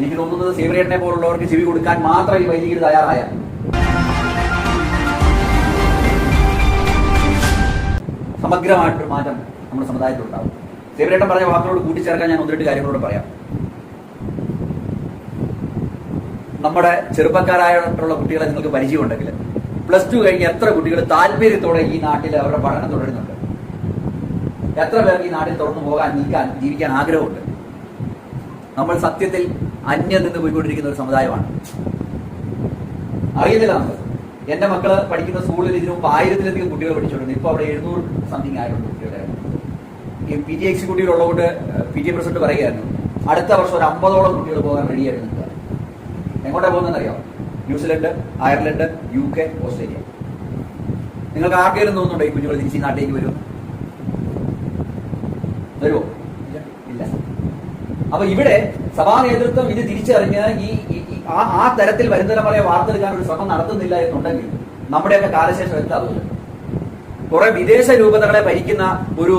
എനിക്ക് തോന്നുന്നത് സേവരേട്ടനെ പോലുള്ളവർക്ക് ചെവി കൊടുക്കാൻ മാത്രം ഈ വൈദികർ തയ്യാറായ. സമഗ്രമായിട്ടൊരു മാറ്റം നമ്മുടെ സമുദായത്തിൽ ഉണ്ടാവും. സേവരേട്ടൻ പറഞ്ഞ വാക്കുകളോട് കൂട്ടിച്ചേർക്കാൻ ഞാൻ ഒന്നിട്ട് കാര്യങ്ങളോട് പറയാം. നമ്മുടെ ചെറുപ്പക്കാരായിട്ടുള്ള കുട്ടികളെ നിങ്ങൾക്ക് പരിചയമുണ്ടെങ്കിൽ പ്ലസ് ടു കഴിഞ്ഞ് എത്ര കുട്ടികൾ താല്പര്യത്തോടെ ഈ നാട്ടിൽ അവരുടെ പഠനം തുടരുന്നുണ്ട്? എത്ര പേർക്ക് ഈ നാട്ടിൽ തുറന്നു പോകാൻ നീക്കാൻ ജീവിക്കാൻ ആഗ്രഹമുണ്ട്? നമ്മൾ സത്യത്തിൽ അന്യം നിന്ന് പോയിക്കൊണ്ടിരിക്കുന്ന ഒരു സമുദായമാണ്. അറിയുന്നില്ല നമ്മൾ എന്റെ മക്കൾ പഠിക്കുന്ന സ്കൂളിൽ ഇതിനു മുമ്പ് ആയിരത്തിലധികം കുട്ടികൾ പഠിച്ചുകൊണ്ടിരുന്നു ഇപ്പൊ അവിടെ എഴുന്നൂറ് സംതിങ് ആയിട്ടുണ്ട് കുട്ടികളുടെ ഈ പി ജി എക്സിക്യൂട്ടീവ് ഉള്ളതുകൊണ്ട് പി ടി പ്രസിഡന്റ് പറയുകയായിരുന്നു. അടുത്ത വർഷം ഒരു അമ്പതോളം കുട്ടികൾ പോകാൻ റെഡിയായിട്ട് നിൽക്കുക എങ്ങോട്ടാ പോകുന്നതെന്ന് അറിയാം New Zealand Ireland U K Australia. നിങ്ങൾക്ക് ആർക്കെങ്കിലും തോന്നുന്നുണ്ടോ ഈ കുഞ്ഞുങ്ങൾ തിരിച്ച് നാട്ടിലേക്ക് വരും? വരുമോ അപ്പൊ ഇവിടെ സഭാ നേതൃത്വം ഇത് തിരിച്ചറിഞ്ഞ് ഈ ആ തരത്തിൽ വരുന്നവരെ തലമുറയെ വാർത്തെടുക്കാൻ ഒരു ശ്രമം നടത്തുന്നില്ല എന്നുണ്ടെങ്കിൽ നമ്മുടെയൊക്കെ കാലശേഷം എത്താറില്ല കുറെ വിദേശ രൂപതകളെ ഭരിക്കുന്ന ഒരു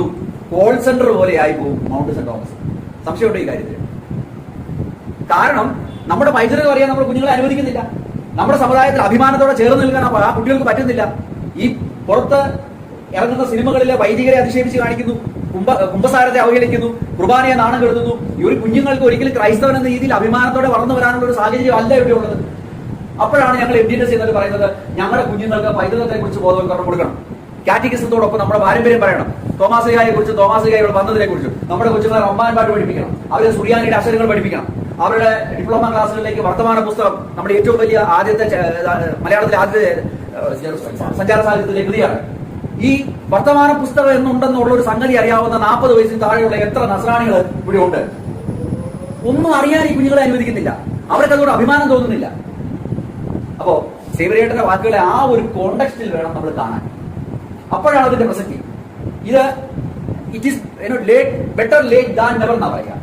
കോൾ സെന്റർ പോലെ ആയി പോകും മൗണ്ട് സെന്റ് തോമസ് സംശയമുണ്ട് ഈ കാര്യത്തിൽ? കാരണം നമ്മുടെ പൈതൃകം അറിയാൻ നമ്മൾ കുഞ്ഞുങ്ങളെ അനുവദിക്കുന്നില്ല. നമ്മുടെ സമുദായത്തിൽ അഭിമാനത്തോടെ ചേർന്ന് നിൽക്കാൻ ആ കുട്ടികൾക്ക് പറ്റുന്നില്ല. ഈ പുറത്ത് ഇറങ്ങുന്ന സിനിമകളിലെ വൈദികരെ അധിക്ഷേപിച്ച് കാണിക്കുന്നു. കുംഭ കുംഭസാരത്തെ അവഹേളിക്കുന്നു കുർബാനയെ നാണം കെടുത്തുന്നു. ഈ ഒരു കുഞ്ഞുങ്ങൾക്ക് ഒരിക്കലും ക്രൈസ്തവൻ എന്ന രീതിയിൽ അഭിമാനത്തോടെ വളർന്നു വരാനുള്ള ഒരു സാഹചര്യം അല്ല ഇവിടെ ഉള്ളത്. അപ്പോഴാണ് ഞങ്ങൾ എം ഡി എസ് എന്നിട്ട് പറയുന്നത് ഞങ്ങളുടെ കുഞ്ഞുങ്ങൾക്ക് പൈതൃകത്തെ കുറിച്ച് ബോധവൽക്കരണം കൊടുക്കണം. കാറ്റിക്കിസത്തോടൊപ്പം നമ്മുടെ പാരമ്പര്യം പറയണം. തോമാസികായെ കുറിച്ച് തോമാസികായുടെ വന്നതിനെ കുറിച്ചും നമ്മുടെ കൊച്ചുങ്ങളെ റമ്മാൻ പാട്ട് പഠിപ്പിക്കണം. അവരെ സുറിയാനിയുടെ അക്ഷരങ്ങൾ പഠിപ്പിക്കണം. അവരുടെ ഡിപ്ലോമ ക്ലാസ്സുകളിലേക്ക് വർത്തമാന പുസ്തകം നമ്മുടെ ഏറ്റവും വലിയ ആദ്യത്തെ മലയാളത്തിലെ ആദ്യത്തെ സഞ്ചാര സാഹിത്യത്തിലെ കൃതിയാണ്. ഈ വർത്തമാന പുസ്തകം എന്നുണ്ടെന്നുള്ള ഒരു സംഗതി അറിയാവുന്ന നാൽപ്പത് വയസ്സിന് താഴെയുള്ള എത്ര നസ്രാണികൾ ഇവിടെ ഉണ്ട്? ഒന്നും അറിയാൻ ഈ കുഞ്ഞുങ്ങളെ അനുവദിക്കുന്നില്ല അവർക്ക് അതുകൊണ്ട് അഭിമാനം തോന്നുന്നില്ല. അപ്പോ സേവരേട്ടന്റെ വാക്കുകളെ ആ ഒരു കോണ്ടക്സ്റ്റിൽ വേണം നമ്മൾ കാണാൻ. അപ്പോഴാണ് അതിന്റെ പ്രസക്തി. ഇത് it is late better late than never എന്നാ പറയുക.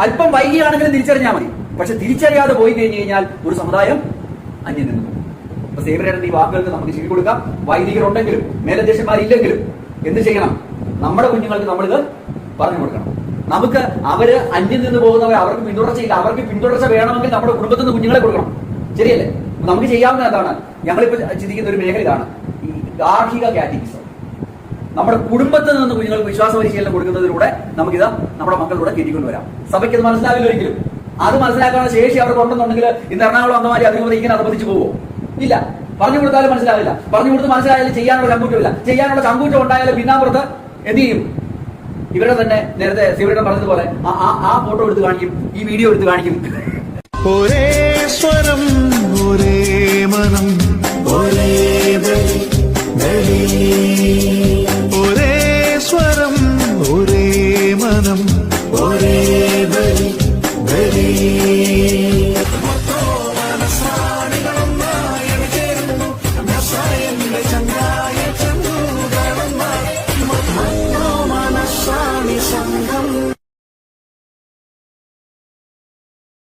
അല്പം വൈകിയാണെങ്കിലും തിരിച്ചറിഞ്ഞാൽ മതി. പക്ഷെ തിരിച്ചറിയാതെ പോയി കഴിഞ്ഞു കഴിഞ്ഞാൽ ഒരു സമുദായം അന്യം നിന്നു. അപ്പൊ സേവരേട്ടന്റെ ഈ വാക്കുകൾക്ക് നമുക്ക് ചെവി കൊടുക്കാം. വൈദികരുണ്ടെങ്കിലും മേലധ്യക്ഷന്മാരില്ലെങ്കിലും എന്ത് ചെയ്യണം? നമ്മുടെ കുഞ്ഞുങ്ങൾക്ക് നമ്മളിത് പറഞ്ഞു കൊടുക്കണം. നമുക്ക് അവർ അന്യം നിന്ന് പോകുന്നവർ അവർക്ക് പിന്തുടർച്ചയില്ല അവർക്ക് പിന്തുടർച്ച വേണമെങ്കിൽ നമ്മുടെ കുടുംബത്തിൽ നിന്ന് കുഞ്ഞുങ്ങളെ കൊടുക്കണം. ശരിയല്ലേ? നമുക്ക് ചെയ്യാവുന്ന എന്താണ് ഞങ്ങളിപ്പോ ചിന്തിക്കുന്ന ഒരു മേഖല ഇതാണ്. ഈ ഗാർഹിക കാറ്റിസം നമ്മുടെ കുടുംബത്തിൽ നിന്ന് കുഞ്ഞുങ്ങൾക്ക് വിശ്വാസ പരിശീലനം കൊടുക്കുന്നതിലൂടെ നമുക്കിത് നമ്മുടെ മക്കളിലൂടെ കയറ്റിക്കൊണ്ട് വരാം സഭയ്ക്ക് അത് മനസ്സിലാവില്ല ഒരിക്കലും അത് മനസ്സിലാക്കാനുള്ള ശേഷി അവർക്ക് ഉണ്ടെന്നുണ്ടെങ്കിൽ ഇന്ന് എറണാകുളം അന്നമാരി അധികമതി ഇങ്ങനെ അനുവദിച്ചു പോകുമോ ഇല്ല. പറഞ്ഞു കൊടുത്താലും മനസ്സിലാവില്ല. പറഞ്ഞു കൊടുത്ത് മനസ്സിലായാലും ചെയ്യാനുള്ള ചങ്കൂറ്റമില്ല ചെയ്യാനുള്ള ചങ്കൂറ്റം ഉണ്ടായാലും പിന്നാമ്പുറത്ത് എന്ത് ചെയ്യും? ഇവരുടെ തന്നെ നേരത്തെ ശിവരുടെ പറഞ്ഞതുപോലെ ആ ഫോട്ടോ എടുത്ത് കാണിക്കും ഈ വീഡിയോ എടുത്ത് കാണിക്കും. ഒരേ സ്വരം ഒരേ മനം. ഒരേ. ഒരേ സ്വരം ഒരേ മനം. ഒരേ ബലി. ബലി.